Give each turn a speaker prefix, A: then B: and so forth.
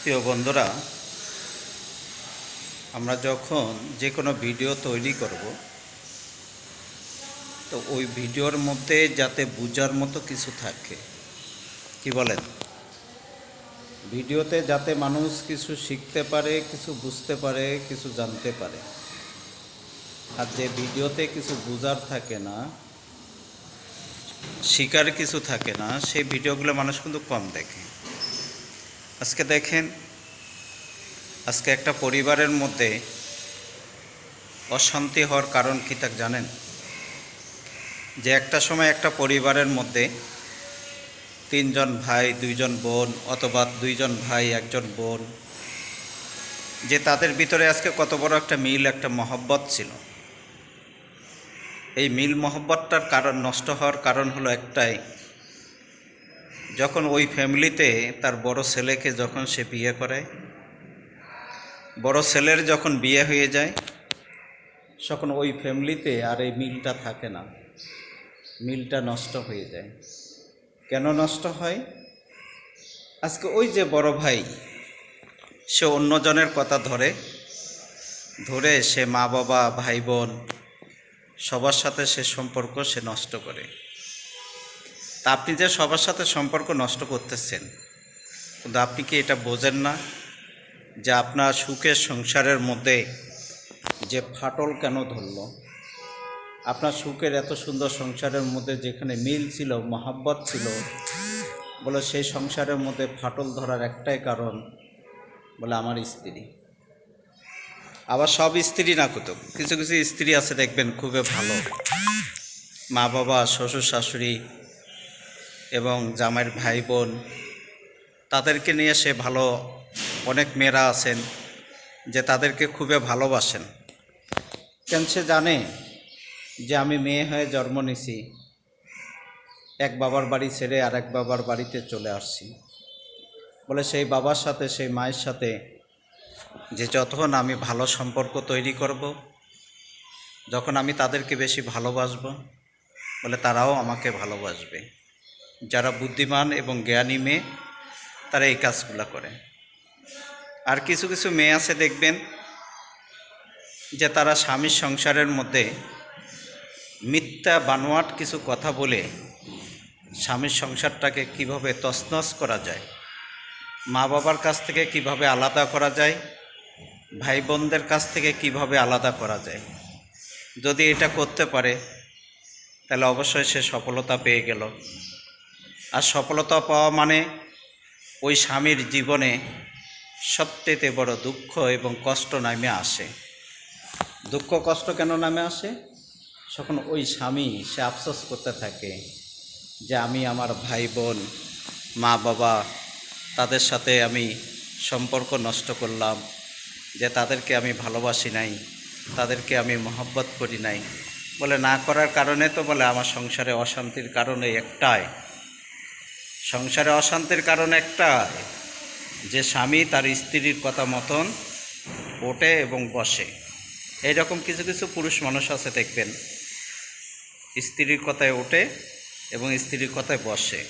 A: প্রিয় বন্ধুরা, আমরা যখন যে কোনো ভিডিও তৈরি করব, তো ওই ভিডিওর মধ্যে যাতে বোঝার মতো কিছু থাকে, কি বলেন? ভিডিওতে যাতে মানুষ কিছু শিখতে পারে, কিছু বুঝতে পারে, কিছু জানতে পারে, আর যে ভিডিওতে কিছু বোঝার থাকে না শিকার কিছু থাকে না, সেই ভিডিওগুলো মানুষ কিন্তু কম দেখে। আজকে দেখেন, আজকে একটা পরিবারের মধ্যে অশান্তি হওয়ার কারণ কী তা জানেন? যে একটা সময় একটা পরিবারের মধ্যে তিনজন ভাই, দুইজন বোন অথবা দুইজন ভাই, একজন বোন, যে তাদের ভিতরে আজকে কত বড় একটা মিল, একটা মহব্বত ছিল। এই মিল মহব্বতটার কারণ, নষ্ট হওয়ার কারণ হলো একটাই যখন ওই ফ্যামিলিতে তার বড় ছেলেকে যখন সে বিয়ে করে, বড় ছেলের যখন বিয়ে হয়ে যায়, তখন ওই ফ্যামিলিতে আর এই মিলটা থাকে না। মিলটা নষ্ট হয়ে যায়। কেন নষ্ট হয়? আজকে ওই যে বড় ভাই, সে অন্যজনের কথা ধরে ধরে সে মা বাবা ভাই বোন সবার সাথে সে সম্পর্ক সে নষ্ট করে। তা আপনি যে সবার সাথে সম্পর্ক নষ্ট করতেছেন, কিন্তু আপনি কি এটা বোঝেন না যে আপনার সুখের সংসারের মধ্যে যে ফাটল কেন ধরলো? আপনার সুখের এত সুন্দর সংসারের মধ্যে যেখানে মিল ছিল, মহাব্বত ছিল, বলে সেই সংসারের মধ্যে ফাটল ধরার একটাই কারণ বলে আমার স্ত্রী। আবার সব স্ত্রী না কত, কিছু কিছু স্ত্রী আছে দেখবেন খুবই ভালো। মা বাবা, শ্বশুর, শাশুড়ি এবং জামাইয়ের ভাই বোন তাদেরকে নিয়ে সে ভালো অনেক মেয়েরা আছেন যে তাদেরকে খুবই ভালোবাসেন। কেন সে জানে যে আমি মেয়ে হয়ে জন্ম নিছি এক বাবার বাড়ি ছেড়ে আর এক বাবার বাড়িতে চলে আসছি। বলে সেই বাবার সাথে, সেই মায়ের সাথে যে যতক্ষণ আমি ভালো সম্পর্ক তৈরি করব, যখন আমি তাদেরকে বেশি ভালোবাসবো, বলে তারাও আমাকে ভালোবাসবে। যারা বুদ্ধিমান এবং জ্ঞানী মেয়ে, তারা এই কাজগুলো করে। আর কিছু কিছু মেয়ে আছে দেখবেন, যে তারা স্বামীর সংসারের মধ্যে মিথ্যা, বানোয়াট কিছু কথা বলে স্বামীর সংসারটাকে কীভাবে তছনছ করা যায় মা বাবার কাছ থেকে কীভাবে আলাদা করা যায় ভাই বোনদের কাছ থেকে কীভাবে আলাদা করা যায়। যদি এটা করতে পারে, তাহলে অবশ্যই সে সফলতা পেয়ে গেল। আর সফলতা পাওয়া মানে ওই স্বামীর জীবনে সবচেয়ে বড় দুঃখ এবং কষ্ট নামে আসে। দুঃখ কষ্ট কেন নামে আসে? তখন ওই স্বামী সে আফসোস করতে থাকে যে আমি আমার ভাই বোন মা বাবা তাদের সাথে আমি সম্পর্ক নষ্ট করলাম, যে তাদেরকে আমি ভালোবাসি নাই, তাদেরকে আমি মহব্বত করি নাই। বলে না করার কারণে তো বলে আমার সংসারে অশান্তির কারণে একটাই। সংসারে অশান্তির কারণ একটাই, যে স্বামী তার স্ত্রীর কথা মতন ওঠে এবং বসে। এইরকম কিছু কিছু পুরুষ মানুষ আছে দেখবেন, স্ত্রীর কথায় ওঠে এবং স্ত্রীর কথায় বসে।